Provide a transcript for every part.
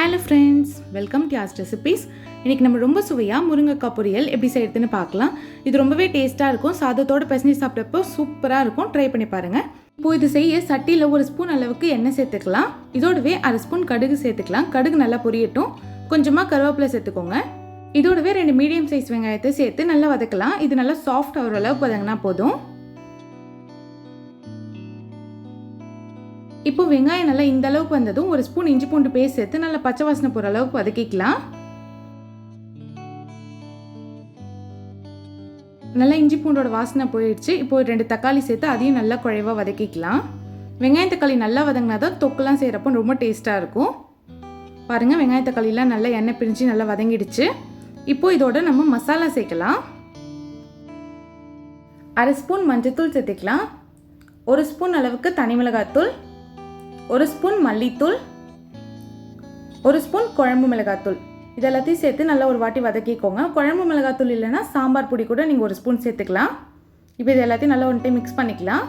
Hello friends welcome to ours recipes இன்றைக்கி நம்ம ரொம்ப சுவையாக முருங்கைக்காய் பொரியல் எப்படி செய்யறதுன்னு பார்க்கலாம். இது ரொம்பவே டேஸ்ட்டாக இருக்கும். சாதத்தோட பிசைஞ்சு சாப்பிட்றப்போ சூப்பராக இருக்கும். ட்ரை பண்ணி பாருங்கள் இப்போ இது செய்ய சட்டியில் ஒரு ஸ்பூன் அளவுக்கு எண்ணெய் சேர்த்துக்கலாம். இதோடவே அரை ஸ்பூன் கடுகு சேர்த்துக்கலாம். கடுகு நல்லா பொரியட்டும். கொஞ்சமாக கருவேப்பிலை சேர்த்துக்கோங்க. இதோடவே ரெண்டு மீடியம் சைஸ் வெங்காயத்தை சேர்த்து நல்லா வதக்கலாம். இது நல்லா சாஃப்ட் ஆகிற அளவுக்கு வதங்கினா போதும். இப்போ வெங்காயம் நல்லா இந்த அளவுக்கு வந்ததும் ஒரு ஸ்பூன் இஞ்சி பூண்டு பேஸ்ட் சேர்த்து நல்லா பச்சை வாசனை போகிற அளவுக்கு வதக்கிக்கலாம். நல்லா இஞ்சி பூண்டோட வாசனை போயிடுச்சு. இப்போ ரெண்டு தக்காளி சேர்த்து அதையும் நல்லா குழைவாக வதக்கிக்கலாம். வெங்காயம் தக்காளி நல்லா வதங்கினா தான் தொக்கெல்லாம் செய்கிறப்போ ரொம்ப டேஸ்ட்டாக இருக்கும். பாருங்கள் வெங்காய தக்காளிலாம் நல்லா எண்ணெய் பிரிஞ்சு நல்லா வதங்கிடுச்சு. இப்போது இதோட நம்ம மசாலா சேர்க்கலாம். அரை ஸ்பூன் மஞ்சத்தூள் சேர்த்துக்கலாம். ஒரு ஸ்பூன் அளவுக்கு தனி மிளகாத்தூள். ஒரு ஸ்பூன் மல்லித்தூள் ஒரு ஸ்பூன் குழம்பு மிளகாத்தூள். இது எல்லாத்தையும் சேர்த்து நல்லா ஒரு வாட்டி வதக்கிக்கோங்க. குழம்பு மிளகாத்தூள் இல்லைன்னா சாம்பார் பொடி கூட நீங்கள் ஒரு ஸ்பூன் சேர்த்துக்கலாம். இப்போ இது எல்லாத்தையும் நல்லா ஒன் டைம் மிக்ஸ் பண்ணிக்கலாம்.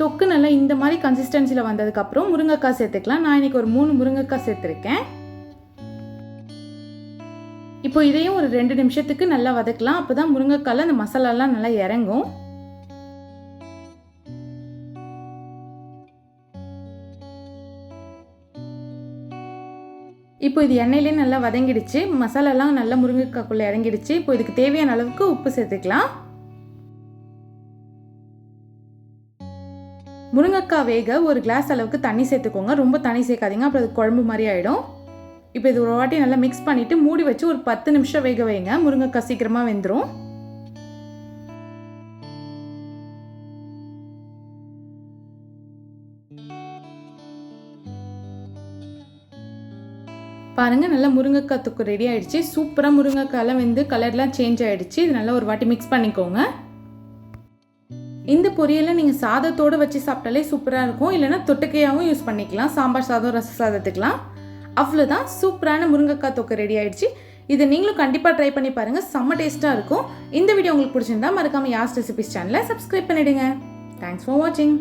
தொக்கு நல்லா இந்த மாதிரி கன்சிஸ்டன்சியில் வந்ததுக்கப்புறம் முருங்கைக்காய் சேர்த்துக்கலாம். நான் இன்னைக்கு ஒரு மூணு முருங்கைக்காய் சேர்த்துருக்கேன். இப்போ இதையும் ஒரு ரெண்டு நிமிஷத்துக்கு நல்லா வதக்கலாம். அப்போ தான் முருங்கைக்காயில் அந்த மசாலாலாம் நல்லா இறங்கும். இப்போ இது எண்ணெயிலே நல்லா வதங்கிடுச்சு. மசாலாலாம் நல்லா முருங்கைக்காய்க்குள்ளே இறங்கிடுச்சு. இப்போ இதுக்கு தேவையான அளவுக்கு உப்பு சேர்த்துக்கலாம். முருங்கைக்காய் வேக ஒரு கிளாஸ் அளவுக்கு தண்ணி சேர்த்துக்கோங்க. ரொம்ப தண்ணி சேர்க்காதீங்க. அப்புறம் அது குழம்பு மாதிரி ஆகிடும் இப்போ இது ஒரு வாட்டி நல்லா மிக்ஸ் பண்ணிவிட்டு மூடி வச்சு ஒரு பத்து நிமிஷம் வேக வைங்க. முருங்கைக்காய் சீக்கிரமாக வெந்துடும் பாருங்கள் நல்லா முருங்கைக்காய் தொக்கு ரெடி ஆகிடுச்சு சூப்பராக முருங்கைக்காயெல்லாம் வந்து கலர்லாம் சேஞ்ச் ஆகிடுச்சு இது நல்லா ஒரு வாட்டி மிக்ஸ் பண்ணிக்கோங்க. இந்த பொரியலை நீங்கள் சாதத்தோடு வச்சு சாப்பிட்டாலே சூப்பராக இருக்கும். இல்லைனா தொட்டுக்கையாகவும் யூஸ் பண்ணிக்கலாம். சாம்பார் சாதம் ரச சாதத்துக்கலாம். அவ்வளோதான் சூப்பரான முருங்கைக்காய் தொக்கு ரெடி ஆகிடுச்சு இதை நீங்களும் கண்டிப்பாக ட்ரை பண்ணி பாருங்கள் செம்ம டேஸ்ட்டாக இருக்கும். இந்த வீடியோ உங்களுக்கு பிடிச்சிருந்தா மறக்காமல் யாஸ் ரெசிபிஸ் சேனலை சப்ஸ்கிரைப் பண்ணிவிடுங்க தேங்க்ஸ் ஃபார் வாட்சிங்